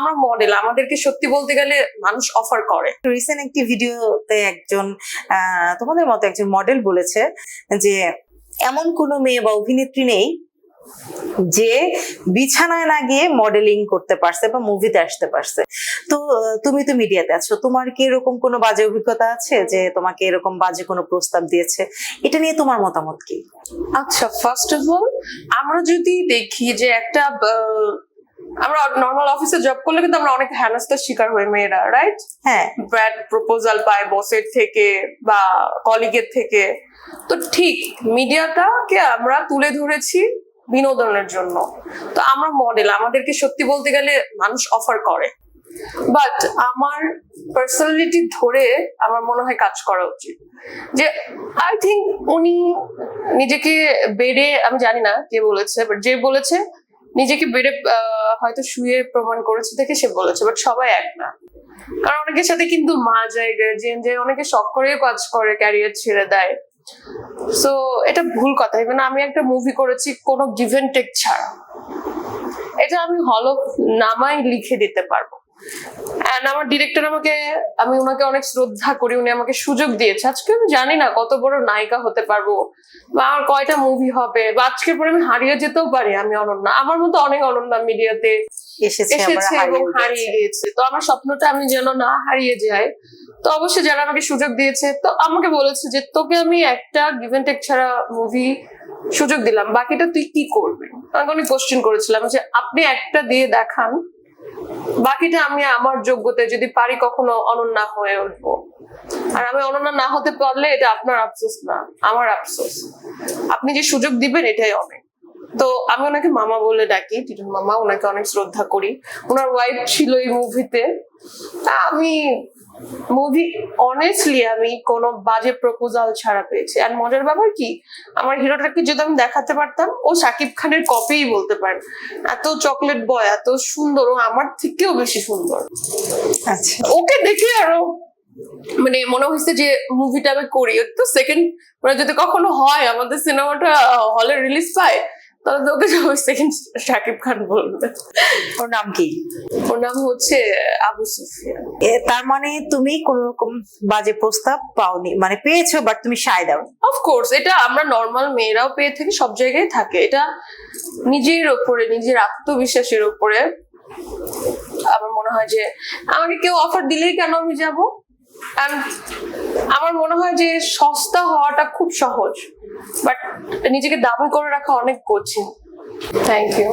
আমরা মডেল আমাদেরকে সত্যি বলতে গেলে মানুষ অফার করে। রিসেন্ট একটি ভিডিওতে একজন তোমাদের মতো একজন মডেল বলেছে যে এমন কোনো মেয়ে বা অভিনেত্রী নেই যে বিছানায় না গিয়ে মডেলিং করতে পারছে বা মুভিতে আসতে পারছে। তো তুমি তো মিডিয়াতে আছো তোমার কি এরকম কোনো বাজে অভিজ্ঞতা আছে যে তোমাকে এরকম বাজে কোনো প্রস্তাব দিয়েছে? এটা নিয়ে তোমার মতামত কি? আচ্ছা ফার্স্ট অফ অল আমরা যদি দেখি যে একটা আমরা নর্মাল অফিসে জব করলে কিন্তু আমরা অনেক হেনস্থার শিকার হই মেয়েরা রাইট হ্যাঁ। ব্যাড প্রপোজাল পায় বসের থেকে বা কলিগের থেকে। তো ঠিক মিডিয়াটাকে আমরা তুলে ধরেছি বিনোদনের জন্য। তো আমরা মডেল আমাদেরকে সত্যি বলতে গেলে মানুষ অফার করে। বাট আমার পার্সোনালিটি ধরে আমার মনে হয় কাজ করা উচিত। যে আই থিঙ্ক উনি নিজেকে বেড়ে আমি জানি না কে বলেছে বাট যে বলেছে নিজেকে বেড়ে হয়তো শুয়ে প্রমাণ করেছে দেখে সে বলেছে বাট সবাই এক না। কারণ অনেকের সাথে কিন্তু মা জায়গায় গার্জিয়ান যে অনেকে শখ করে কাজ করে ক্যারিয়ার ছেড়ে দেয়। সো এটা ভুল কথা। ইভেন আমি একটা মুভি করেছি, কোনো গিভেন টেক ছাড়া। এটা আমি হল নামাই লিখে দিতে পারব। অ্যান্ড আমার ডিরেক্টর আমাকে আমি ওনাকে অনেক শ্রদ্ধা করি উনি আমাকে সুযোগ দিয়েছে। আজকে আমি জানি না কত বড় নায়িকা হতে পারব বা আমার কয়টা মুভি হবে বা আজকের পরে আমি হারিয়ে যেতেও পারি আমি অনন্যা। আমার মতো অনেক অনন্যা মিডিয়াতে এসেছে এবং হারিয়ে গিয়েছে। তো আমার স্বপ্নটা আমি যেন না হারিয়ে যাই। তো অবশ্যই যারা আমাকে সুযোগ দিয়েছে তো আমাকে বলেছে যে তোকে আমি একটা গিভেন টেক ছাড়া মুভি সুযোগ দিলাম বাকিটা তুই কি করবি? আমাকে অনেক কোশ্চেন করেছিলাম যে আপনি একটা দিয়ে দেখান বাকিটা আমি আমার যোগ্যতায় যদি পারি কখনো অনন্যা হয়ে উঠবো। আর আমি অনন্যা না হতে পারলে এটা আপনার আফসোস না, আমার আফসোস। আপনি যে সুযোগ দিবেন এটাই অনেক। তো আমি ওনাকে মামা বলে ডাকি টিটন মামা, ওনাকে অনেক শ্রদ্ধা করি। ওনার ওয়াইফ ছিল এই মুভিতে আমি মুভি অনেস্টলি আমি কোনো বাজে প্রপোজাল ছাড়া পেয়েছি। আর মজার ব্যাপার কি আমার হিরোটাকে যদি আমি দেখাতে পারতাম ও সাকিব খানের কপিই বলতে পারেন এত চকলেট বয় এত সুন্দর ও আমার থেকেও বেশি সুন্দর। আচ্ছা। ওকে দেখে আরও মানে মনে হয়েছে যে মুভিটা আমি করি। তো সেকেন্ড মানে যদি কখনো হয় আমাদের সিনেমাটা হলে রিলিজ পায় তাহলে তো ওকে সেকেন্ড শাকিব খান বলবে। ওর নাম কি? ওর নাম হচ্ছে আবু সুফিয়ান। এ, তার মানে তুমি কোন রকম বাজে প্রস্তাব পাওনি মানে পেয়েছ বাট তুমি সায় দাও। অফকোর্স এটা আমরা নর্মাল মেয়েরাও পেয়ে থাকি সব জায়গায় থাকে। এটা নিজের ওপরে নিজের আত্মবিশ্বাসের উপরে আমার মনে হয় যে আমাকে কেউ অফার দিলেই কেন আমি যাব? আমার মনে হয় যে সস্তা হওয়াটা খুব সহজ। বাট নিজেকে দাবি করে রাখা অনেক কঠিন থ্যাংক ইউ.